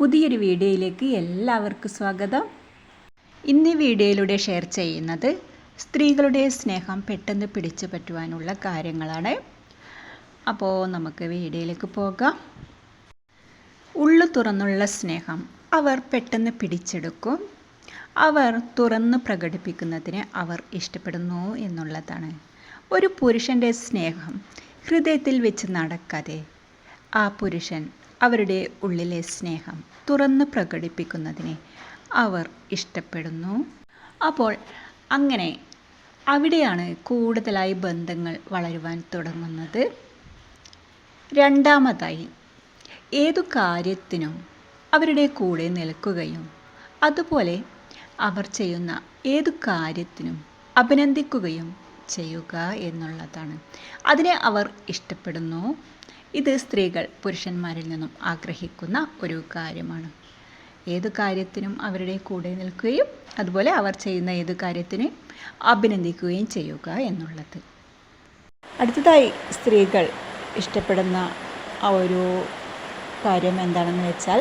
പുതിയൊരു വീഡിയോയിലേക്ക് എല്ലാവർക്കും സ്വാഗതം. ഇന്ന് വീഡിയോയിലൂടെ ഷെയർ ചെയ്യുന്നത് സ്ത്രീകളുടെ സ്നേഹം പെട്ടെന്ന് പിടിച്ചു പറ്റുവാനുള്ള കാര്യങ്ങളാണ്. അപ്പോൾ നമുക്ക് വീഡിയോയിലേക്ക് പോകാം. ഉള്ളു തുറന്നുള്ള സ്നേഹം അവർ പെട്ടെന്ന് പിടിച്ചെടുക്കും. അവർ തുറന്ന് പ്രകടിപ്പിക്കുന്നതിന് അവർ ഇഷ്ടപ്പെടുന്നു എന്നുള്ളതാണ്. ഒരു പുരുഷന്റെ സ്നേഹം ഹൃദയത്തിൽ വെച്ച് നടക്കാതെ ആ പുരുഷൻ അവരുടെ ഉള്ളിലെ സ്നേഹം തുറന്ന് പ്രകടിപ്പിക്കുന്നതിനെ അവർ ഇഷ്ടപ്പെടുന്നു. അപ്പോൾ അങ്ങനെ അവിടെയാണ് കൂടുതലായി ബന്ധങ്ങൾ വളരുവാൻ തുടങ്ങുന്നത്. രണ്ടാമതായി ഏതു കാര്യത്തിനും അവരുടെ കൂടെ നിൽക്കുകയും അതുപോലെ അവർ ചെയ്യുന്ന ഏതു കാര്യത്തിനും അഭിനന്ദിക്കുകയും ചെയ്യുക എന്നുള്ളതാണ്. അതിനെ അവർ ഇഷ്ടപ്പെടുന്നു. ഇത് സ്ത്രീകൾ പുരുഷന്മാരിൽ നിന്നും ആഗ്രഹിക്കുന്ന ഒരു കാര്യമാണ്. ഏത് കാര്യത്തിനും അവരുടെ കൂടെ നിൽക്കുകയും അതുപോലെ അവർ ചെയ്യുന്ന ഏത് കാര്യത്തിനെയും അഭിനന്ദിക്കുകയും ചെയ്യുക എന്നുള്ളത്. അടുത്തതായി സ്ത്രീകൾ ഇഷ്ടപ്പെടുന്ന ആ ഒരു കാര്യം എന്താണെന്ന് വെച്ചാൽ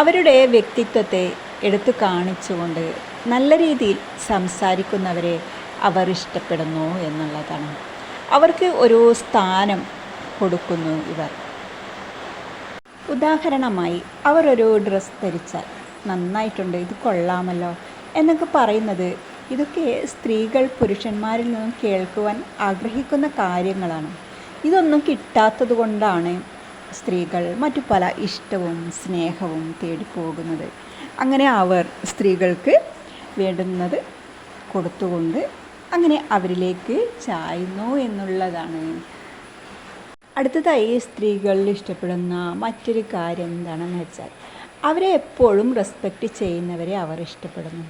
അവരുടെ വ്യക്തിത്വത്തെ എടുത്തു കാണിച്ചുകൊണ്ട് നല്ല രീതിയിൽ സംസാരിക്കുന്നവരെ അവർ ഇഷ്ടപ്പെടുന്നു എന്നുള്ളതാണ്. അവർക്ക് ഒരു സ്ഥാനം കൊടുക്കുന്നു ഇവർ. ഉദാഹരണമായി അവർ ഒരു ഡ്രസ്സ് ധരിച്ചാൽ നന്നായിട്ടുണ്ട് ഇത് കൊള്ളാമല്ലോ എന്നൊക്കെ പറയുന്നത് ഇതൊക്കെ സ്ത്രീകൾ പുരുഷന്മാരിൽ നിന്നും കേൾക്കുവാൻ ആഗ്രഹിക്കുന്ന കാര്യങ്ങളാണ്. ഇതൊന്നും കിട്ടാത്തത് കൊണ്ടാണ് സ്ത്രീകൾ മറ്റു പല ഇഷ്ടവും സ്നേഹവും തേടിപ്പോകുന്നത് അങ്ങനെ അവർ സ്ത്രീകൾക്ക് വേണ്ടുന്നത് കൊടുത്തുകൊണ്ട് അങ്ങനെ അവരിലേക്ക് ചായുന്നു എന്നുള്ളതാണ് അടുത്തതായി സ്ത്രീകളിൽ ഇഷ്ടപ്പെടുന്ന മറ്റൊരു കാര്യം എന്താണെന്ന് വെച്ചാൽ അവരെ എപ്പോഴും റെസ്പെക്റ്റ് ചെയ്യുന്നവരെ അവർ ഇഷ്ടപ്പെടുന്നു.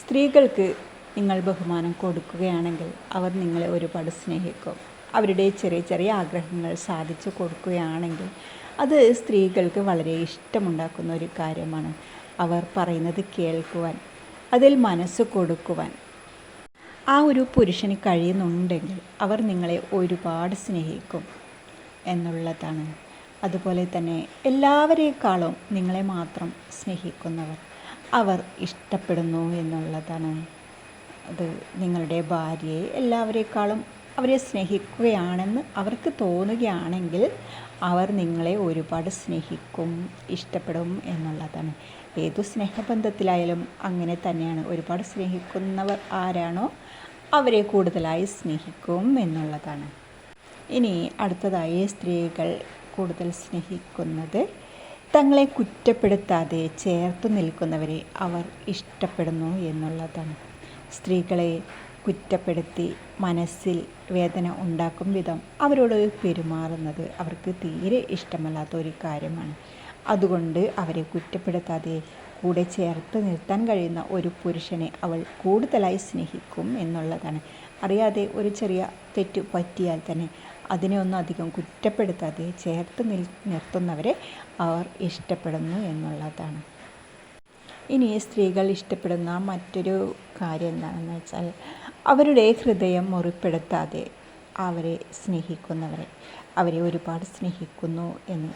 സ്ത്രീകൾക്ക് നിങ്ങൾ ബഹുമാനം കൊടുക്കുകയാണെങ്കിൽ അവർ നിങ്ങളെ ഒരുപാട് സ്നേഹിക്കും. അവരുടെ ചെറിയ ചെറിയ ആഗ്രഹങ്ങൾ സാധിച്ചു കൊടുക്കുകയാണെങ്കിൽ അത് സ്ത്രീകൾക്ക് വളരെ ഇഷ്ടമുണ്ടാക്കുന്ന ഒരു കാര്യമാണ്. അവർ പറയുന്നത് കേൾക്കുവാൻ അതിൽ മനസ്സ് കൊടുക്കുവാൻ. ആ ഒരു പുരുഷന് കഴിയുന്നുണ്ടെങ്കിൽ അവർ നിങ്ങളെ ഒരുപാട് സ്നേഹിക്കും. എന്നുള്ളതാണ്. അതുപോലെ തന്നെ എല്ലാവരേക്കാളും നിങ്ങളെ മാത്രം സ്നേഹിക്കുന്നവർ അവർ ഇഷ്ടപ്പെടുന്നു എന്നുള്ളതാണ്. അത് നിങ്ങളുടെ ഭാര്യയെ എല്ലാവരേക്കാളും അവരെ സ്നേഹിക്കുകയാണെന്ന് അവർക്ക് തോന്നുകയാണെങ്കിൽ അവർ നിങ്ങളെ ഒരുപാട് സ്നേഹിക്കും ഇഷ്ടപ്പെടും എന്നുള്ളതാണ്. ഏതു സ്നേഹബന്ധത്തിലായാലും അങ്ങനെ തന്നെയാണ്. ഒരുപാട് സ്നേഹിക്കുന്നവർ ആരാണോ അവരെ കൂടുതലായി സ്നേഹിക്കും എന്നുള്ളതാണ്. ഇനി അടുത്തതായി സ്ത്രീകൾ കൂടുതൽ സ്നേഹിക്കുന്നത്. തങ്ങളെ കുറ്റപ്പെടുത്താതെ ചേർത്ത് നിൽക്കുന്നവരെ അവർ ഇഷ്ടപ്പെടുന്നു എന്നുള്ളതാണ്. സ്ത്രീകളെ കുറ്റപ്പെടുത്തി മനസ്സിൽ വേദന ഉണ്ടാക്കും വിധം അവരോട് പെരുമാറുന്നത് അവർക്ക് തീരെ ഇഷ്ടമല്ലാത്ത ഒരു കാര്യമാണ്. അതുകൊണ്ട് അവരെ കുറ്റപ്പെടുത്താതെ കൂടെ ചേർത്ത് നിർത്താൻ കഴിയുന്ന ഒരു പുരുഷനെ അവൾ കൂടുതലായി സ്നേഹിക്കും എന്നുള്ളതാണ്. അറിയാതെ ഒരു ചെറിയ തെറ്റ് പറ്റിയാൽ തന്നെ അതിനെ ഒന്നും അധികം കുറ്റപ്പെടുത്താതെ ചേർത്ത് നിൽ നിർത്തുന്നവരെ അവർ ഇഷ്ടപ്പെടുന്നു എന്നുള്ളതാണ്. ഇനി സ്ത്രീകൾ ഇഷ്ടപ്പെടുന്ന മറ്റൊരു കാര്യം എന്താണെന്ന് വെച്ചാൽ അവരുടെ ഹൃദയം മുറിപ്പെടുത്താതെ അവരെ സ്നേഹിക്കുന്നവരെ അവരെ ഒരുപാട് സ്നേഹിക്കുന്നു എന്ന്.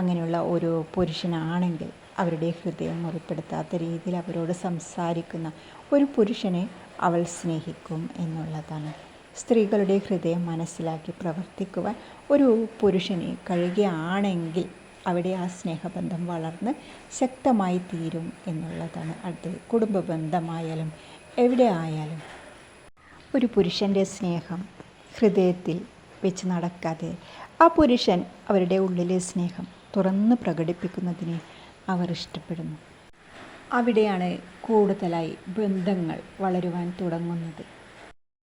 അങ്ങനെയുള്ള ഒരു പുരുഷനാണെങ്കിൽ അവരുടെ ഹൃദയം മുറിപ്പെടുത്താത്ത രീതിയിൽ അവരോട് സംസാരിക്കുന്ന ഒരു പുരുഷനെ അവൾ സ്നേഹിക്കും എന്നുള്ളതാണ്. സ്ത്രീകളുടെ ഹൃദയം മനസ്സിലാക്കി പ്രവർത്തിക്കുവാൻ ഒരു പുരുഷന് കഴിയുകയാണെങ്കിൽ അവിടെ ആ സ്നേഹബന്ധം വളർന്ന് ശക്തമായി തീരും എന്നുള്ളതാണ് അടുത്തത് കുടുംബ ബന്ധമായാലും എവിടെ ആയാലും. ഒരു പുരുഷന്റെ സ്നേഹം ഹൃദയത്തിൽ വെച്ച് നടക്കാതെ ആ പുരുഷൻ അവരുടെ ഉള്ളിലെ സ്നേഹം തുറന്ന് പ്രകടിപ്പിക്കുന്നതിനെ അവർ ഇഷ്ടപ്പെടുന്നു. അവിടെയാണ് കൂടുതലായി ബന്ധങ്ങൾ വളരുവാൻ തുടങ്ങുന്നത്.